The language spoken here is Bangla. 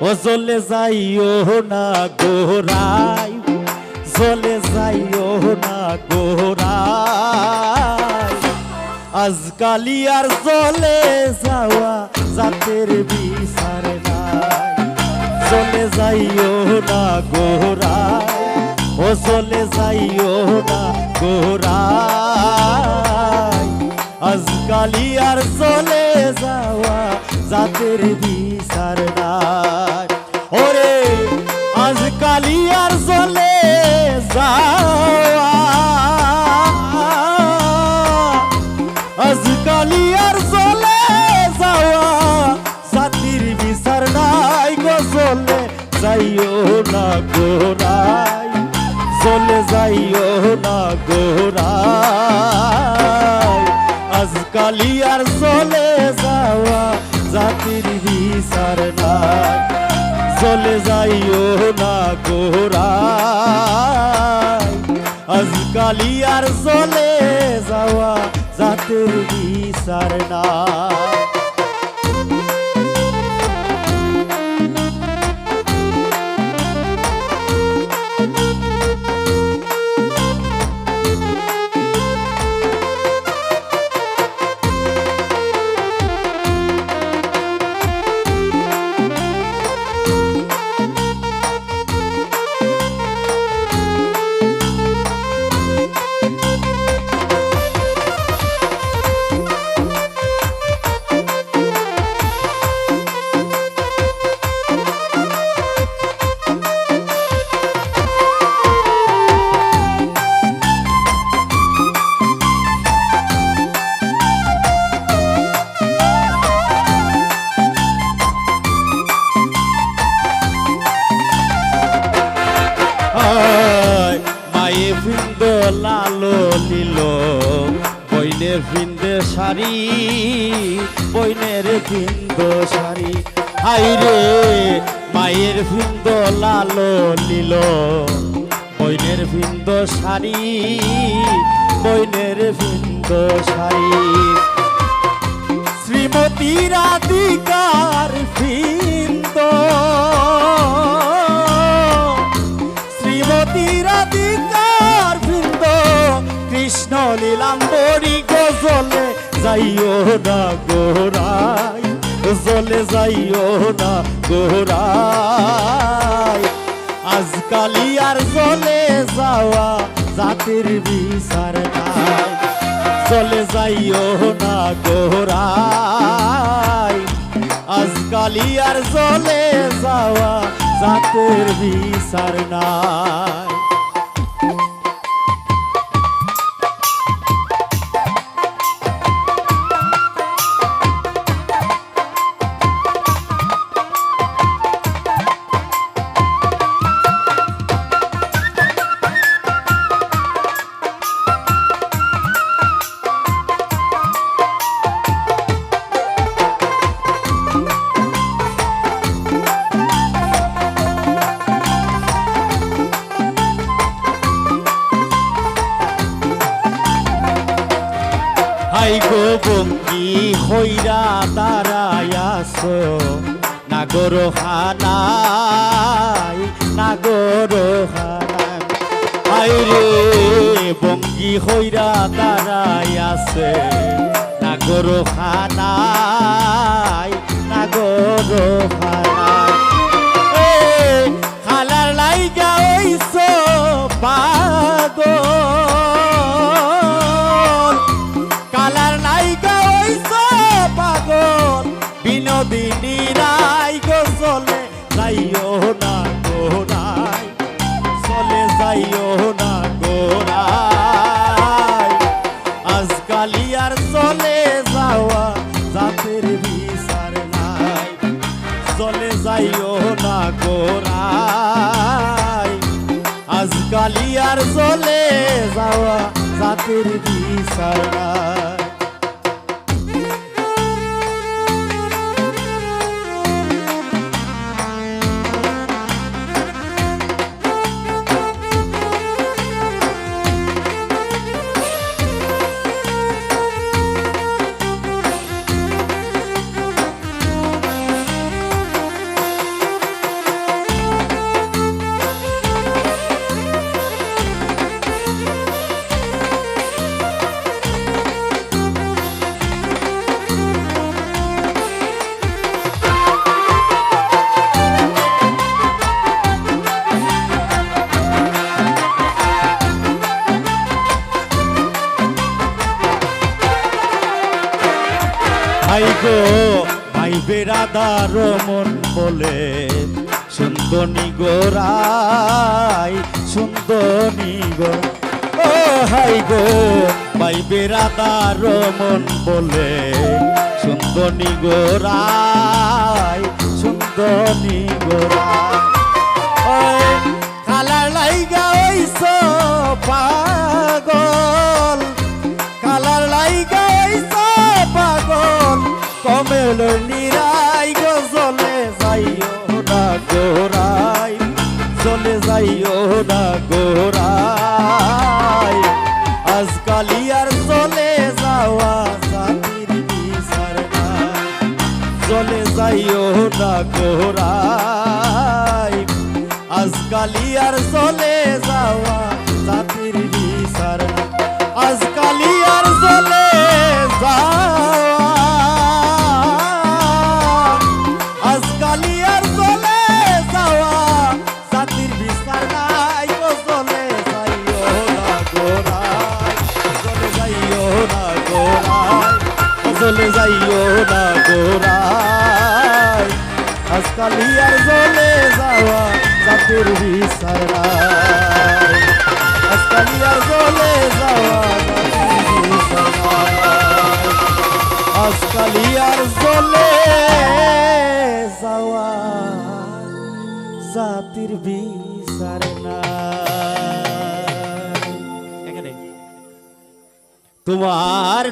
ও চলে যাইও না গোরাই চলে যাইও না গোরাই আজকালি আর চলে যাওয়া জাতের বিচার নাই। চলে যাইও না গোরাই ও চলে যাইও না গোরাই আজকালি আর চলে যাওয়া জাতের বিচার আজকালি আর চলে যাওয়া। জাতির বিচার নাই গো, চলে যাইও না গোরাই চলে যাইও না গোরাই আজকালি আর চলে যাওয়া, জাতির বিচার নাই। চলে যাইও না গোরাই আজকালি আর চলে যাওয়া জাতের বিচার না লালো লিল বইনের ফিন্দে শাড়ি, বইনের ফিন্দ শাড়ি। হাই রে, মায়ের ফিন্দ লালো লিল বইনের ফিন্দ শাড়ি, বইনের ফিন্দ শাড়ি। শ্রীমতী রাধিকার ফিন্দ না গোরাই জলে যাইও না গোরাই আজকালি আর জলে যাওয়া জাতির বিচার নাই। চলে যাইও না গোরাই আজকালি আর চলে যাওয়া জাতের বিচার নাই। হাই গো বঙ্গি, হইরা দাঁড়ায়াস নাগর হানাই নাগর হানাই হাই রে বঙ্গি, হইরা দাঁড়ায়াছে নাগর হানাই নাগর হানাই গোরাই আজকালি আর চলে যাওয়া জাতির বিচার নাই বেরাদার মন বলে, সুন্দনী গোরাই সুন্দনী গো। ও হাই গো, ভাই বেরাদার মন বলে, সুন্দনী গোরাই সুন্দনী গোরাই চলে যাইও না চলে যাইও না গোরাই। চলে যাওয়া জাতির বিচার চলে যাইও না গোরাই। আজকালি আর চলে যাওয়া আজকালি আর চলে যাওয়া জাতির বিচার আর চলে যাওয়া জাতির বিচার নাই আজকালি আর চলে যাওয়া জাতির বিচার নাই। তোমার